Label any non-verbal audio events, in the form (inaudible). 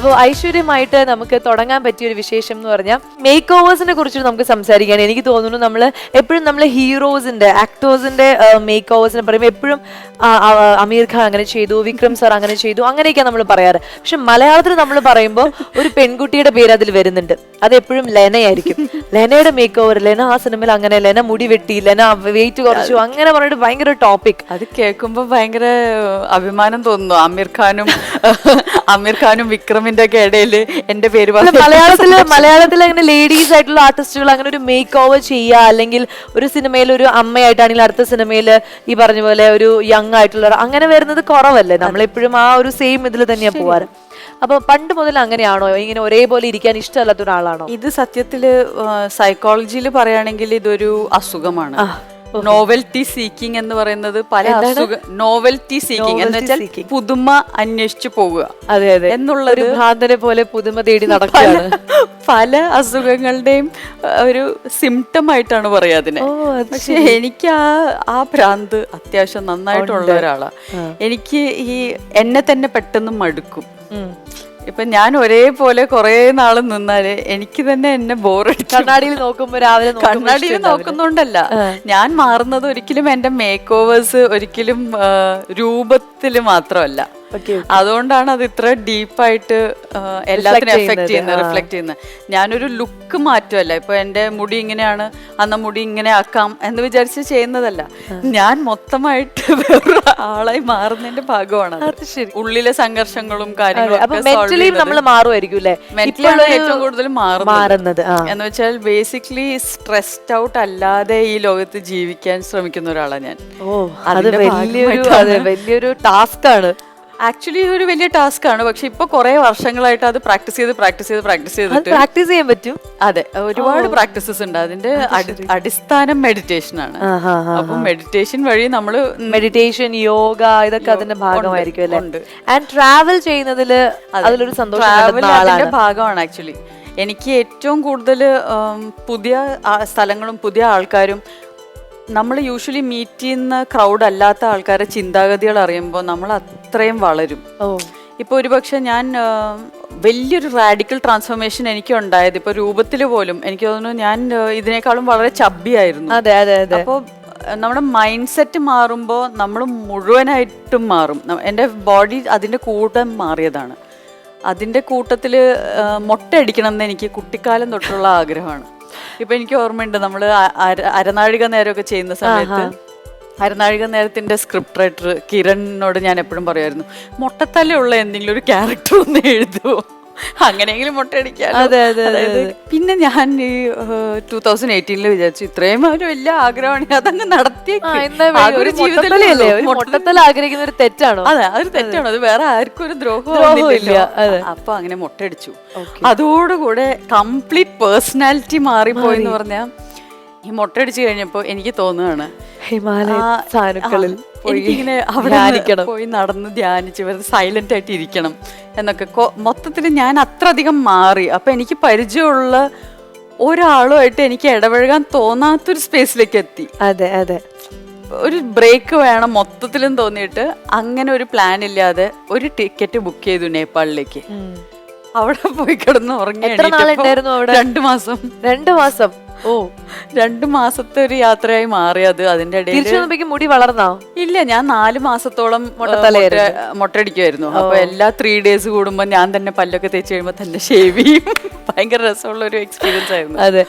അപ്പോൾ ഐശ്വര്യമായിട്ട് നമുക്ക് തുടങ്ങാൻ പറ്റിയ ഒരു വിശേഷം എന്ന് പറഞ്ഞാൽ മേക്ക് ഓവേഴ്സിനെ കുറിച്ച് നമുക്ക് സംസാരിക്കാൻ എനിക്ക് തോന്നുന്നു നമ്മൾ എപ്പോഴും നമ്മൾ ഹീറോസിന്റെ ആക്ടേഴ്സിന്റെ മേക്ക് ഓവേഴ്സിനെ പറയുമ്പോൾ എപ്പോഴും അമീർ ഖാൻ അങ്ങനെ ചെയ്തു വിക്രം സാർ അങ്ങനെ ചെയ്തു അങ്ങനെയൊക്കെയാണ് നമ്മൾ പറയാറ്. പക്ഷെ മലയാളത്തിൽ നമ്മൾ പറയുമ്പോൾ ഒരു പെൺകുട്ടിയുടെ പേര് അതിൽ വരുന്നുണ്ട്. അത് എപ്പോഴും ലെനയായിരിക്കും. ലെനയുടെ മേക്ക് ഓവർ ലെന ആ സിനിമയിൽ അങ്ങനെ ലെന മുടി വെട്ടി ലെന വെയിറ്റ് കുറച്ചു അങ്ങനെ പറഞ്ഞിട്ട് ഭയങ്കര ടോപ്പിക് അത് കേൾക്കുമ്പോൾ ഭയങ്കര അഭിമാനം തോന്നുന്നു. അമീർ ഖാനും അമീർ ഖാനും വിക്രമിന്റെ ഒക്കെ ഇടയിൽ എന്റെ പേര് മലയാളത്തിൽ മലയാളത്തിൽ അങ്ങനെ ലേഡീസ് ആയിട്ടുള്ള ആർട്ടിസ്റ്റുകൾ അങ്ങനെ ഒരു മേക്ക് ഓവർ ചെയ്യുക അല്ലെങ്കിൽ ഒരു സിനിമയിൽ ഒരു അമ്മയായിട്ടാണെങ്കിൽ അടുത്ത സിനിമയിൽ ഈ പറഞ്ഞ പോലെ ഒരു യങ് ആയിട്ടുള്ള അങ്ങനെ വരുന്നത് കുറവല്ലേ? നമ്മളെപ്പോഴും ആ ഒരു സെയിം ഇതിൽ തന്നെയാണ് പോവാറ്. അപ്പൊ പണ്ട് മുതൽ അങ്ങനെയാണോ? ഇങ്ങനെ ഒരേപോലെ ഇരിക്കാൻ ഇഷ്ടമല്ലാത്ത ഒരാളാണോ? ഇത് സത്യത്തിൽ സൈക്കോളജിയിൽ പറയുകയാണെങ്കിൽ ഇതൊരു അസുഖമാണ്. നോവൽറ്റി സീക്കിംഗ് എന്ന് പറയുന്നത് പല അസുഖ നോവൽറ്റി സീക്കിംഗ് എന്ന് വെച്ചാൽ പുതുമ അന്വേഷിച്ചു പോവുക. അതെ അതെ. എന്നുള്ള ഒരു ഭ്രാന്തനെ പോലെ പുതുമ തേടി നടക്കുകയാണ്. പല അസുഖങ്ങളുടെയും ഒരു സിംറ്റം ആയിട്ടാണ് പറയാ അതിനെ. പക്ഷെ എനിക്ക് ആ ആ ഭ്രാന്ത് അത്യാവശ്യം നന്നായിട്ടുള്ള ഒരാളാണ് എനിക്ക് ഈ എന്നെ തന്നെ പെട്ടെന്ന് മടുക്കും. ഇപ്പൊ ഞാൻ ഒരേപോലെ കുറെ നാൾ നിന്നാൽ എനിക്ക് തന്നെ എന്നെ ബോറടിക്കും കണ്ണാടിയിൽ നോക്കുമ്പോ രാവിലെ കണ്ണാടിയിൽ നോക്കുന്നുണ്ടല്ല. ഞാൻ മാറുന്നത് ഒരിക്കലും എന്റെ മേക്ക് ഓവേഴ്സ് ഒരിക്കലും രൂപത്തിൽ മാത്രമല്ല. അതുകൊണ്ടാണ് അത് ഇത്ര ഡീപ്പായിട്ട് എല്ലാത്തിനും എഫക്ട് ചെയ്യുന്നത്. റിഫ്ലക്ട് ചെയ്യുന്നത്. ഞാനൊരു ലുക്ക് മാറ്റുമല്ല ഇപ്പൊ എന്റെ മുടി ഇങ്ങനെയാണ് അന്ന മുടി ഇങ്ങനെ ആക്കാം എന്ന് വിചാരിച്ച് ചെയ്യുന്നതല്ല. ഞാൻ മൊത്തമായിട്ട് (laughs) വേറെ ആളായി മാറുന്നതിന്റെ ഭാഗമാണ്. ഉള്ളിലെ സംഘർഷങ്ങളും കാര്യങ്ങളും. നമ്മൾ മാറുമായിരിക്കും ഏറ്റവും കൂടുതൽ മാറുന്നത്. എന്ന് വെച്ചാൽ ബേസിക്കലി സ്ട്രെസ്ഡ് ഔട്ട് അല്ലാതെ ഈ ലോകത്ത് ജീവിക്കാൻ ശ്രമിക്കുന്ന ഒരാളാണ് ഞാൻ. ഓ അത് വലിയൊരു. വലിയൊരു ടാസ്ക് ആണ്. ആക്ച്വലി ഒരു വലിയ ടാസ്ക് ആണ്. പക്ഷെ ഇപ്പൊ കുറെ വർഷങ്ങളായിട്ട് അത് പ്രാക്ടീസ് ചെയ്ത് പ്രാക്ടീസ് ചെയ്ത് പ്രാക്ടീസ് ചെയ്തിട്ട് പ്രാക്ടീസ് ചെയ്യാൻ പറ്റും? അതെ ഒരുപാട് പ്രാക്ടീസസ് ഉണ്ട്. അതിന്റെ അടിസ്ഥാനം മെഡിറ്റേഷൻ ആണ്. അപ്പൊ മെഡിറ്റേഷൻ വഴി നമ്മൾ മെഡിറ്റേഷൻ യോഗ ഇതൊക്കെ അതിന്റെ ഭാഗമായിരിക്കും അല്ലേ? ആൻഡ് ട്രാവൽ ചെയ്യുന്നതിൽ അതിലൊരു സന്തോഷം ട്രാവൽ കണ്ടെത്തുന്ന അതിന്റെ ഭാഗമാണ് ആക്ച്വലി എനിക്ക് ഏറ്റവും കൂടുതൽ പുതിയ സ്ഥലങ്ങളും പുതിയ ആൾക്കാരും നമ്മൾ യൂഷ്വലി മീറ്റ് ചെയ്യുന്ന ക്രൗഡ് അല്ലാത്ത ആൾക്കാരെ ചിന്താഗതികൾ അറിയുമ്പോൾ നമ്മൾ അത്രയും വളരും. ഇപ്പോൾ ഒരുപക്ഷെ ഞാൻ വലിയൊരു റാഡിക്കൽ ട്രാൻസ്ഫോർമേഷൻ എനിക്ക് ഉണ്ടായത് ഇപ്പോൾ രൂപത്തിൽ പോലും എനിക്ക് തോന്നുന്നു ഞാൻ ഇതിനേക്കാളും വളരെ ചബ്ബിയായിരുന്നു അതെ അതെ അതെ. അപ്പോൾ നമ്മുടെ മൈൻഡ് സെറ്റ് മാറുമ്പോൾ നമ്മൾ മുഴുവനായിട്ടും മാറും. എന്റെ ബോഡി അതിന്റെ കൂട്ടം മാറിയതാണ്. അതിന്റെ കൂട്ടത്തിൽ മുട്ടയടിക്കണം എന്ന് എനിക്ക് കുട്ടിക്കാലം തൊട്ടുള്ള ആഗ്രഹമാണ്. ഇപ്പം എനിക്ക് ഓർമ്മയുണ്ട് നമ്മൾ അരനാഴിക നേരമൊക്കെ ചെയ്യുന്ന സമയത്ത് അരനാഴിക നേരത്തിന്റെ സ്ക്രിപ്റ്റ് റൈറ്റർ കിരണിനോട് ഞാൻ എപ്പോഴും പറയുമായിരുന്നു മുട്ടത്തലുള്ള എന്തെങ്കിലും ഒരു ക്യാരക്ടർ ഒന്ന് എഴുതുമോ അങ്ങനെയെങ്കിലും മുട്ടയടിക്കാൻ അതെ, അതെ, അതെ, പിന്നെ ഞാൻ ഈ ടൂ തൗസൻഡ് എയ്റ്റീനിൽ വിചാരിച്ചു ഇത്രയും ഒരു വലിയ ആഗ്രഹമാണ്. അതങ്ങ് നടത്തി ഒരു ആഗ്രഹിക്കുന്ന ഒരു തെറ്റാണോ? അതെ അതൊരു തെറ്റാണോ? അത്. വേറെ ആർക്കും ഒരു ദ്രോഹമില്ല. അപ്പൊ അങ്ങനെ മുട്ടയടിച്ചു അതോടുകൂടെ കംപ്ലീറ്റ് പേഴ്സണാലിറ്റി മാറിപ്പോയി എന്ന് പറഞ്ഞാൽ ഈ മുട്ടയടിച്ചു കഴിഞ്ഞപ്പോ എനിക്ക് തോന്നുകയാണ് ഹിമാലയ സാനുക്കളിൽ എനിക്കിങ്ങനെ അവിടെ പോയി നടന്ന് ധ്യാനിച്ച് വെറുതെ സൈലന്റ് ആയിട്ട് ഇരിക്കണം എന്നൊക്കെ. മൊത്തത്തിൽ ഞാൻ അത്ര അധികം മാറി. അപ്പൊ എനിക്ക് പരിചയമുള്ള ഒരാളുമായിട്ട് എനിക്ക് ഇടപഴകാൻ തോന്നാത്തൊരു സ്പേസിലേക്ക് എത്തി. അതെ അതെ. ഒരു ബ്രേക്ക് വേണം മൊത്തത്തിലും തോന്നിയിട്ട്. അങ്ങനെ ഒരു പ്ലാൻ ഇല്ലാതെ ഒരു ടിക്കറ്റ് ബുക്ക് ചെയ്തു നേപ്പാളിലേക്ക്. അവിടെ പോയി കിടന്ന് ഉറങ്ങി? രണ്ടു മാസം. രണ്ടു മാസം. ഓ. രണ്ടു മാസത്തെ ഒരു യാത്രയായി മാറി അത് അതിന്റെ ഇടയിൽ മുടി വളർന്നോ? ഇല്ല ഞാൻ നാല് മാസത്തോളം മുട്ടടിക്കുമായിരുന്നു അപ്പൊ എല്ലാ ത്രീ ഡേയ്സ് കൂടുമ്പോ ഞാൻ തന്നെ പല്ലൊക്കെ തേച്ച് കഴിയുമ്പോ തന്നെ ഷേവ് ചെയ്യും. (laughs) ഭയങ്കര രസമുള്ള ഒരു എക്സ്പീരിയൻസ് ആയിരുന്നു. അതെ.